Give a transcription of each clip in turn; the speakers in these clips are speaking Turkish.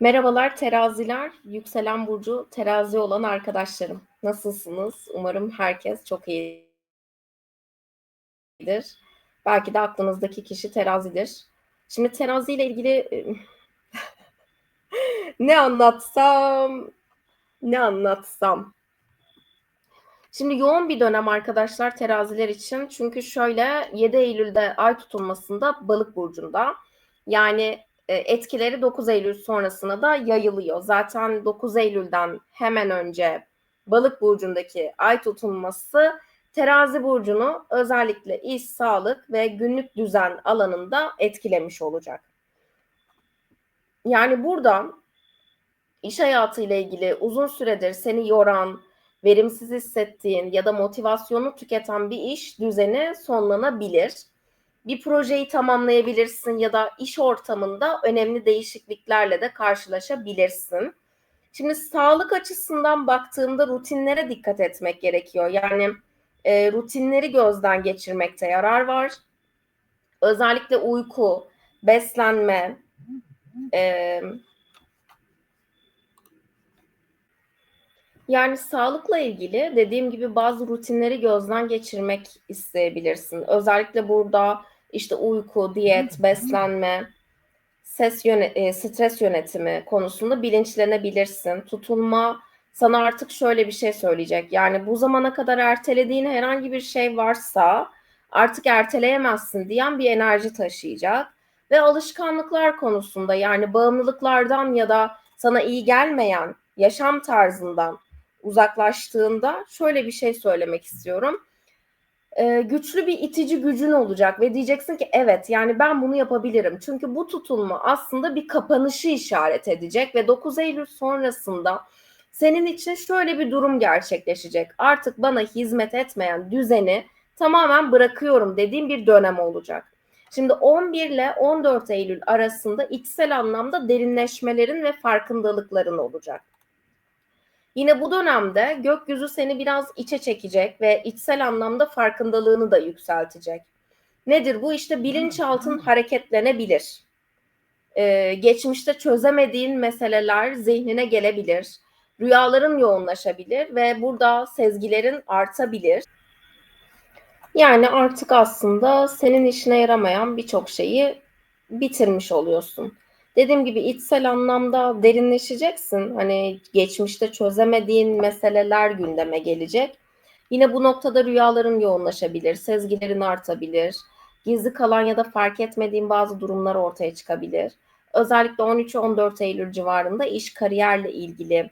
Merhabalar teraziler, yükselen burcu terazi olan arkadaşlarım. Nasılsınız? Umarım herkes çok iyidir. Belki de aklınızdaki kişi terazidir. Şimdi terazi ile ilgili ne anlatsam, ne anlatsam. Şimdi yoğun bir dönem arkadaşlar teraziler için. Çünkü şöyle 7 Eylül'de ay tutulmasında balık burcunda. Yani etkileri 9 Eylül sonrasına da yayılıyor. Zaten 9 Eylül'den hemen önce Balık burcundaki ay tutulması Terazi burcunu özellikle iş, sağlık ve günlük düzen alanında etkilemiş olacak. Yani buradan iş hayatı ile ilgili uzun süredir seni yoran, verimsiz hissettiğin ya da motivasyonu tüketen bir iş düzeni sonlanabilir bir projeyi tamamlayabilirsin ya da iş ortamında önemli değişikliklerle de karşılaşabilirsin. Şimdi sağlık açısından baktığımda rutinlere dikkat etmek gerekiyor. Yani e, rutinleri gözden geçirmekte yarar var. Özellikle uyku, beslenme, e, yani sağlıkla ilgili dediğim gibi bazı rutinleri gözden geçirmek isteyebilirsin. Özellikle burada işte uyku, diyet, beslenme, ses yönet e, stres yönetimi konusunda bilinçlenebilirsin. Tutulma sana artık şöyle bir şey söyleyecek. Yani bu zamana kadar ertelediğin herhangi bir şey varsa artık erteleyemezsin diyen bir enerji taşıyacak. Ve alışkanlıklar konusunda yani bağımlılıklardan ya da sana iyi gelmeyen yaşam tarzından uzaklaştığında şöyle bir şey söylemek istiyorum e, güçlü bir itici gücün olacak ve diyeceksin ki evet yani ben bunu yapabilirim. Çünkü bu tutulma aslında bir kapanışı işaret edecek ve 9 Eylül sonrasında senin için şöyle bir durum gerçekleşecek. Artık bana hizmet etmeyen düzeni tamamen bırakıyorum dediğim bir dönem olacak. Şimdi 11 ile 14 Eylül arasında içsel anlamda derinleşmelerin ve farkındalıkların olacak. Yine bu dönemde gökyüzü seni biraz içe çekecek ve içsel anlamda farkındalığını da yükseltecek. Nedir bu? İşte bilinçaltın hareketlenebilir. Ee, geçmişte çözemediğin meseleler zihnine gelebilir. Rüyaların yoğunlaşabilir ve burada sezgilerin artabilir. Yani artık aslında senin işine yaramayan birçok şeyi bitirmiş oluyorsun. Dediğim gibi içsel anlamda derinleşeceksin. Hani geçmişte çözemediğin meseleler gündeme gelecek. Yine bu noktada rüyaların yoğunlaşabilir, sezgilerin artabilir. Gizli kalan ya da fark etmediğin bazı durumlar ortaya çıkabilir. Özellikle 13-14 Eylül civarında iş kariyerle ilgili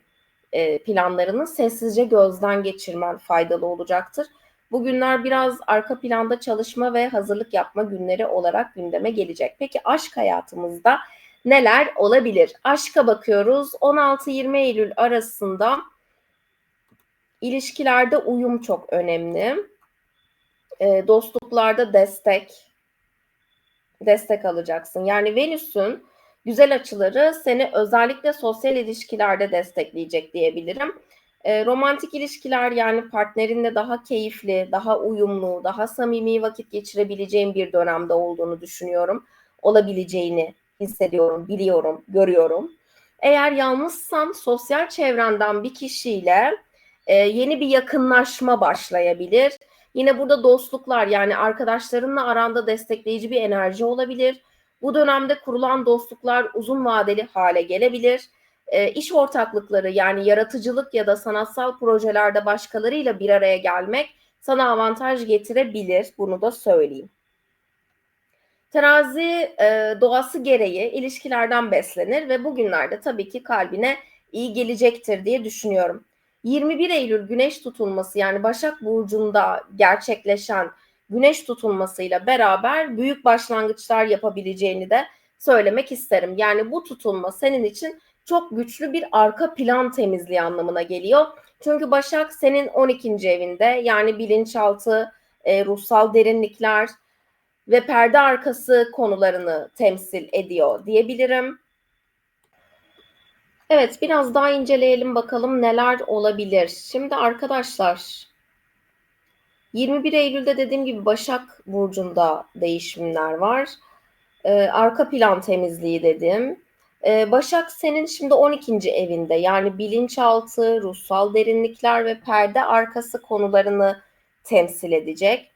e, planlarını sessizce gözden geçirmen faydalı olacaktır. Bugünler biraz arka planda çalışma ve hazırlık yapma günleri olarak gündeme gelecek. Peki aşk hayatımızda neler olabilir? Aşka bakıyoruz. 16-20 Eylül arasında ilişkilerde uyum çok önemli. E, dostluklarda destek destek alacaksın. Yani Venüs'ün güzel açıları seni özellikle sosyal ilişkilerde destekleyecek diyebilirim. E, romantik ilişkiler yani partnerinle daha keyifli, daha uyumlu, daha samimi vakit geçirebileceğin bir dönemde olduğunu düşünüyorum. Olabileceğini hissediyorum, biliyorum, görüyorum. Eğer yalnızsan sosyal çevrenden bir kişiyle e, yeni bir yakınlaşma başlayabilir. Yine burada dostluklar yani arkadaşlarınla aranda destekleyici bir enerji olabilir. Bu dönemde kurulan dostluklar uzun vadeli hale gelebilir. E, iş ortaklıkları yani yaratıcılık ya da sanatsal projelerde başkalarıyla bir araya gelmek sana avantaj getirebilir. Bunu da söyleyeyim. Terazi e, doğası gereği ilişkilerden beslenir ve bugünlerde tabii ki kalbine iyi gelecektir diye düşünüyorum. 21 Eylül güneş tutulması yani Başak Burcu'nda gerçekleşen güneş tutulmasıyla beraber büyük başlangıçlar yapabileceğini de söylemek isterim. Yani bu tutulma senin için çok güçlü bir arka plan temizliği anlamına geliyor. Çünkü Başak senin 12. evinde yani bilinçaltı, e, ruhsal derinlikler, ve perde arkası konularını temsil ediyor diyebilirim. Evet biraz daha inceleyelim bakalım neler olabilir. Şimdi arkadaşlar 21 Eylül'de dediğim gibi Başak Burcu'nda değişimler var. Ee, arka plan temizliği dedim. Ee, Başak senin şimdi 12. evinde yani bilinçaltı, ruhsal derinlikler ve perde arkası konularını temsil edecek.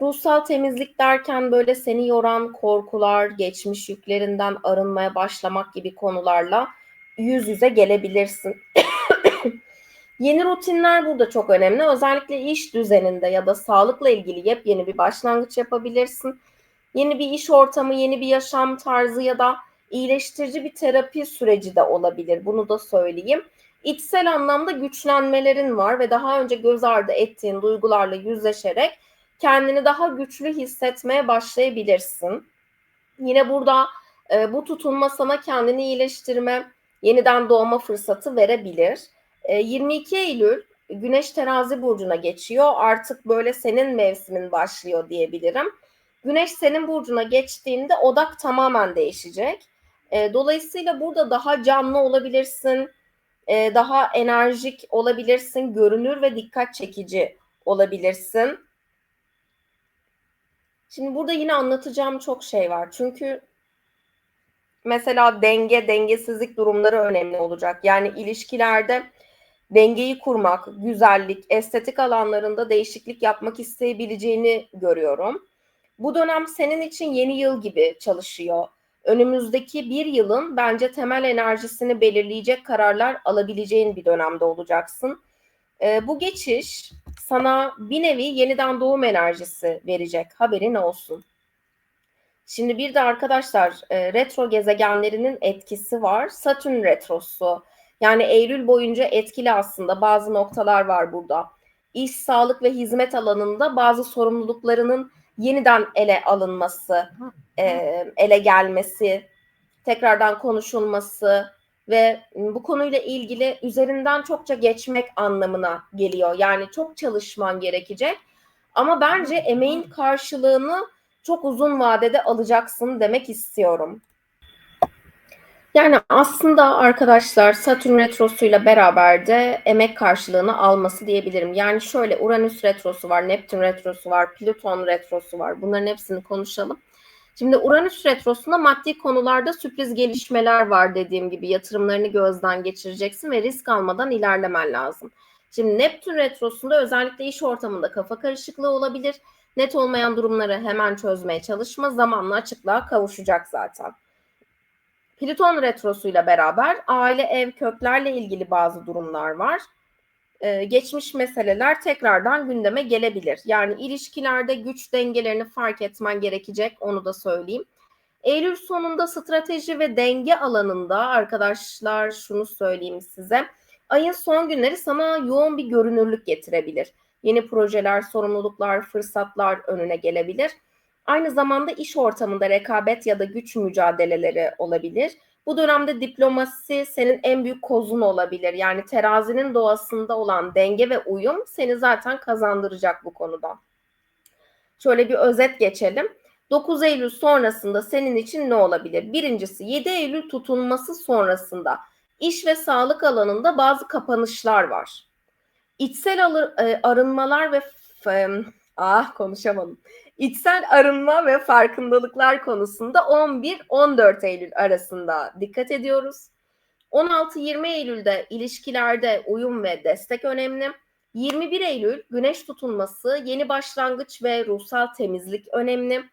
Ruhsal temizlik derken böyle seni yoran korkular, geçmiş yüklerinden arınmaya başlamak gibi konularla yüz yüze gelebilirsin. Yeni rutinler burada çok önemli. Özellikle iş düzeninde ya da sağlıkla ilgili yepyeni bir başlangıç yapabilirsin. Yeni bir iş ortamı, yeni bir yaşam tarzı ya da iyileştirici bir terapi süreci de olabilir. Bunu da söyleyeyim. İçsel anlamda güçlenmelerin var ve daha önce göz ardı ettiğin duygularla yüzleşerek kendini daha güçlü hissetmeye başlayabilirsin. Yine burada e, bu tutunma sana kendini iyileştirme, yeniden doğma fırsatı verebilir. E, 22 Eylül Güneş Terazi burcuna geçiyor. Artık böyle senin mevsimin başlıyor diyebilirim. Güneş senin burcuna geçtiğinde odak tamamen değişecek. E, dolayısıyla burada daha canlı olabilirsin, e, daha enerjik olabilirsin, görünür ve dikkat çekici olabilirsin. Şimdi burada yine anlatacağım çok şey var. Çünkü mesela denge, dengesizlik durumları önemli olacak. Yani ilişkilerde dengeyi kurmak, güzellik, estetik alanlarında değişiklik yapmak isteyebileceğini görüyorum. Bu dönem senin için yeni yıl gibi çalışıyor. Önümüzdeki bir yılın bence temel enerjisini belirleyecek kararlar alabileceğin bir dönemde olacaksın. E, bu geçiş sana bir nevi yeniden doğum enerjisi verecek. Haberin olsun. Şimdi bir de arkadaşlar e, retro gezegenlerinin etkisi var. Satürn retrosu. Yani Eylül boyunca etkili aslında bazı noktalar var burada. İş, sağlık ve hizmet alanında bazı sorumluluklarının yeniden ele alınması, e, ele gelmesi, tekrardan konuşulması ve bu konuyla ilgili üzerinden çokça geçmek anlamına geliyor. Yani çok çalışman gerekecek. Ama bence emeğin karşılığını çok uzun vadede alacaksın demek istiyorum. Yani aslında arkadaşlar Satürn retrosuyla beraber de emek karşılığını alması diyebilirim. Yani şöyle Uranüs retrosu var, Neptün retrosu var, Plüton retrosu var. Bunların hepsini konuşalım. Şimdi Uranüs retrosunda maddi konularda sürpriz gelişmeler var dediğim gibi yatırımlarını gözden geçireceksin ve risk almadan ilerlemen lazım. Şimdi Neptün retrosunda özellikle iş ortamında kafa karışıklığı olabilir. Net olmayan durumları hemen çözmeye çalışma zamanla açıklığa kavuşacak zaten. Plüton retrosuyla beraber aile ev köklerle ilgili bazı durumlar var. Ee, geçmiş meseleler tekrardan gündeme gelebilir. Yani ilişkilerde güç dengelerini fark etmen gerekecek onu da söyleyeyim. Eylül sonunda strateji ve denge alanında arkadaşlar şunu söyleyeyim size. Ayın son günleri sana yoğun bir görünürlük getirebilir. Yeni projeler, sorumluluklar, fırsatlar önüne gelebilir. Aynı zamanda iş ortamında rekabet ya da güç mücadeleleri olabilir. Bu dönemde diplomasi senin en büyük kozun olabilir. Yani terazinin doğasında olan denge ve uyum seni zaten kazandıracak bu konuda. Şöyle bir özet geçelim. 9 Eylül sonrasında senin için ne olabilir? Birincisi 7 Eylül tutulması sonrasında iş ve sağlık alanında bazı kapanışlar var. İçsel e, arınmalar ve ah konuşamadım. İçsel arınma ve farkındalıklar konusunda 11-14 Eylül arasında dikkat ediyoruz. 16-20 Eylül'de ilişkilerde uyum ve destek önemli. 21 Eylül güneş tutulması, yeni başlangıç ve ruhsal temizlik önemli.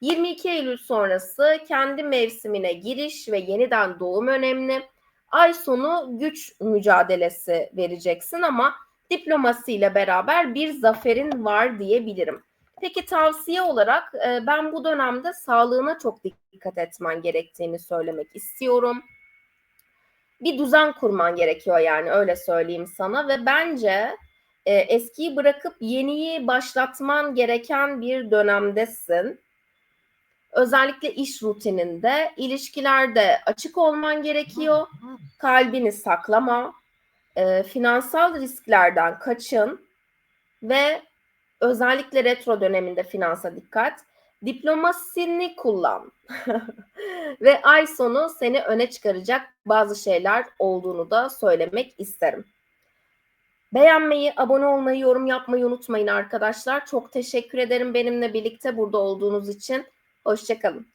22 Eylül sonrası kendi mevsimine giriş ve yeniden doğum önemli. Ay sonu güç mücadelesi vereceksin ama diplomasiyle beraber bir zaferin var diyebilirim. Peki tavsiye olarak e, ben bu dönemde sağlığına çok dikkat etmen gerektiğini söylemek istiyorum. Bir düzen kurman gerekiyor yani öyle söyleyeyim sana ve bence e, eskiyi bırakıp yeniyi başlatman gereken bir dönemdesin. Özellikle iş rutininde, ilişkilerde açık olman gerekiyor. Kalbini saklama, e, finansal risklerden kaçın ve özellikle retro döneminde finansa dikkat. Diplomasini kullan. Ve ay sonu seni öne çıkaracak bazı şeyler olduğunu da söylemek isterim. Beğenmeyi, abone olmayı, yorum yapmayı unutmayın arkadaşlar. Çok teşekkür ederim benimle birlikte burada olduğunuz için. Hoşçakalın.